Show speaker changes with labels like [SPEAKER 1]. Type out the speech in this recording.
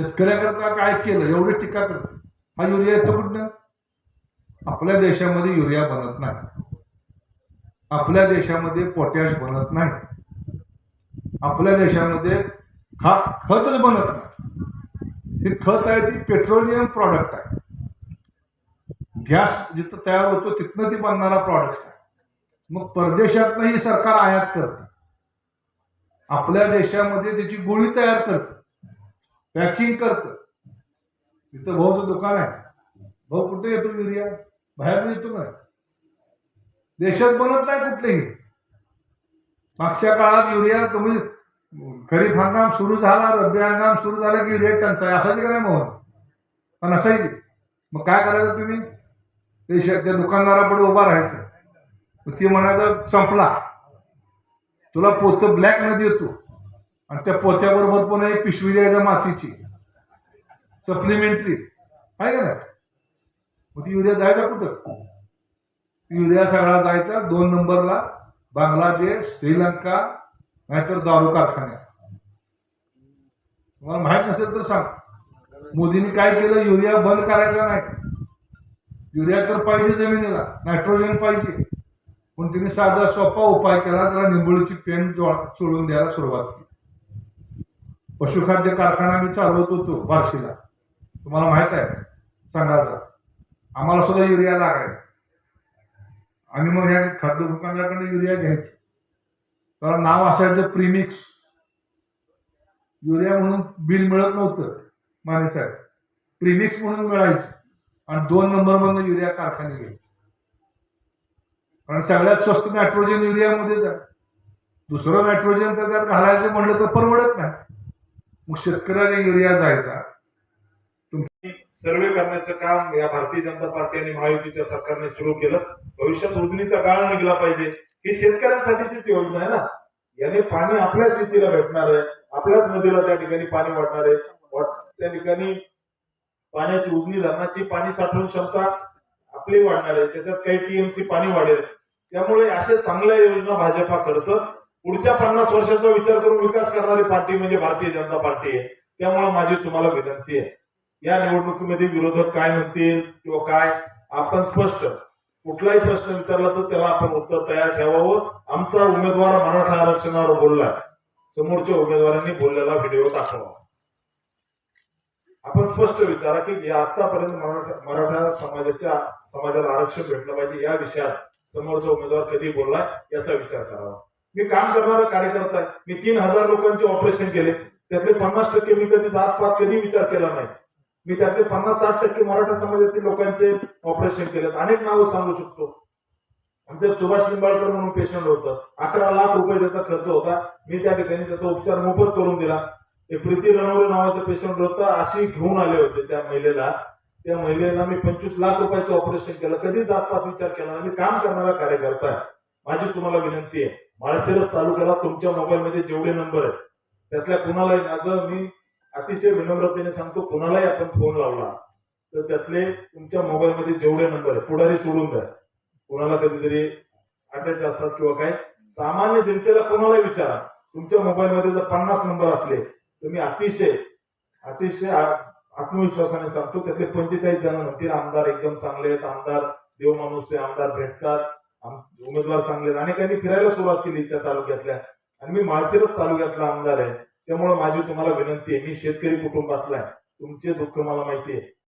[SPEAKER 1] शेतकऱ्याकरता काय केलं? एवढी टीका करते हा युरिया येतो कुठनं? आपल्या देशामध्ये युरिया बनत नाही. आपल्या देशामध्ये पोटॅश बनत नाही. आपल्या देशामध्ये खा खतच बनत नाही. हे खत आहे ती पेट्रोलियम प्रॉडक्ट आहे. गॅस जिथं तयार होतो तिथनं ती बनणारा प्रॉडक्ट आहे. मग परदेशातनं ही सरकार आयात करते. आपल्या देशामध्ये त्याची गोळी तयार करते. पॅकिंग करतं. तिथं भाऊचं दुकान आहे. भाऊ कुठे येतो युरिया बाहेर येतो ना. देशात बनत नाही कुठलेही. मागच्या काळात युरिया तुम्ही खरीप हंगाम सुरू झाला रब्बी हंगाम सुरू झाला की रेट टंचाई असायची का नाही मोहन पण असायची. मग काय करायचं तुम्ही? ते त्या दुकानदारापुढे उभा राहायचं. ती म्हणायचं संपला. तुला पोतं ब्लॅक नदी येतो. आणि त्या पोत्याबरोबर पण एक पिशवी द्यायच्या मातीची. सप्लिमेंटरी आहे का नाही? मग ती युरिया जायचा कुठं? युरिया सगळा जायचा दोन नंबरला बांगलादेश श्रीलंका नाहीतर दारू कारखान्यात. तुम्हाला माहीत नसेल तर सांग. मोदींनी काय केलं? युरिया बंद करायचा नाही. युरिया तर पाहिजे जमिनीला नायट्रोजन पाहिजे. पण तिने साधा सोपा उपाय केला त्याला निंबोळीची पेन चोळून सोडून द्यायला सुरुवात केली. पशुखाद्य कारखाना मी चालवत होतो बार्शीला. तुम्हाला माहीत आहे संघाचा आम्हाला सुद्धा युरिया लागायचा. आणि मग ह्या खाद्य दुकानदाराकडे युरिया घ्यायची. त्याला नाव असायचं प्रीमिक्स. युरिया म्हणून बिल मिळत नव्हतं माने साहेब. प्रीमिक्स म्हणून मिळायचं. आणि दोन नंबर मधून युरिया कारखाने घ्यायचे कारण सगळ्यात स्वस्त नायट्रोजन युरियामध्येच आहे दुसरं नायट्रोजन तर त्यात घालायचं म्हणलं तर परवडत नाही. मग शेतकऱ्याला युरिया जायचा.
[SPEAKER 2] सर्वे करण्याचं काम या भारतीय जनता पार्टी आणि महायुतीच्या सरकारने सुरू केलं. भविष्यात उजनीचा काळ निघला पाहिजे. ही शेतकऱ्यांसाठीचीच योजना आहे ना? याने पाणी आपल्या शेतीला भेटणार आहे. आपल्याच नदीला त्या ठिकाणी पाणी वाढणार आहे. त्या ठिकाणी पाण्याची उजनी धरणाची पाणी साठवून क्षमता आपली वाढणार आहे. त्याच्यात काही टीएमसी पाणी वाढेल. त्यामुळे अशा चांगल्या योजना भाजपा करतं. पुढच्या पन्नास वर्षाचा विचार करून विकास करणारी पार्टी म्हणजे भारतीय जनता पार्टी आहे. त्यामुळे माझी तुम्हाला विनंती आहे. या निवडणुकीमध्ये विरोधक काय म्हणतील किंवा काय आपण स्पष्ट कुठलाही प्रश्न विचारला तर त्याला आपण उत्तर तयार ठेवावं. आमचा उमेदवार मराठा आरक्षणावर बोललाय समोरच्या उमेदवारांनी बोललेला व्हिडिओ दाखवा. आपण स्पष्ट विचारा की आतापर्यंत मराठा मराठा समाजाच्या समाजाला आरक्षण भेटलं पाहिजे या विषयात समोरचा उमेदवार कधी बोललाय याचा विचार करावा. मी काम करणारा कार्यकर्ता आहे. मी तीन हजार लोकांचे ऑपरेशन केले. त्यातले पन्नास टक्के मी कधी जात पात कधी विचार केला नाही. मी त्यातले पन्नास साठ टक्के मराठा समाजातील लोकांचे ऑपरेशन केलेत. अनेक नावं सांगू शकतो. आमच्यात सुभाष लिंबाळकर म्हणून पेशंट होतं. अकरा लाख रुपये त्याचा खर्च होता. मी त्या ठिकाणी त्याचा उपचार मोफत करून दिला. ते प्रीती रणवरे नावाचं पेशंट होतं. अशी घेऊन आले होते त्या महिलेला. त्या महिलेला मी पंचवीस लाख रुपयाचं ऑपरेशन केलं. कधी जातपात विचार केला मी काम करणारा कार्यकर्ता आहे. माझी तुम्हाला विनंती आहे माळशिरस तालुक्याला तुमच्या मोबाईलमध्ये जेवढे नंबर आहेत त्यातल्या कुणालाही माझं मी अतिशय विनम्रतेने सांगतो कुणालाही आपण फोन लावला तर त्यातले तुमच्या मोबाईलमध्ये जेवढे नंबर आहे पुढारी सोडून द्या. कुणाला कधीतरी अटॅच असतात किंवा काय सामान्य जनतेला कोणालाही विचारा. तुमच्या मोबाईलमध्ये जर पन्नास नंबर असले तर मी अतिशय अतिशय आत्मविश्वासाने सांगतो त्यातले पंचेचाळीस जण म्हणतील आमदार एकदम चांगले आहेत आमदार देव माणूस आमदार भेटतात. उमेदवार चांगले आहेत. अनेकांनी फिरायला सुरुवात केली त्या तालुक्यातल्या. आणि मी माळशिरस तालुक्यातला आमदार आहे. त्यामुळे माझी तुम्हाला विनंती आहे मी शेतकरी कुटुंबातला आहे. तुमचे दुःख मला माहिती आहे.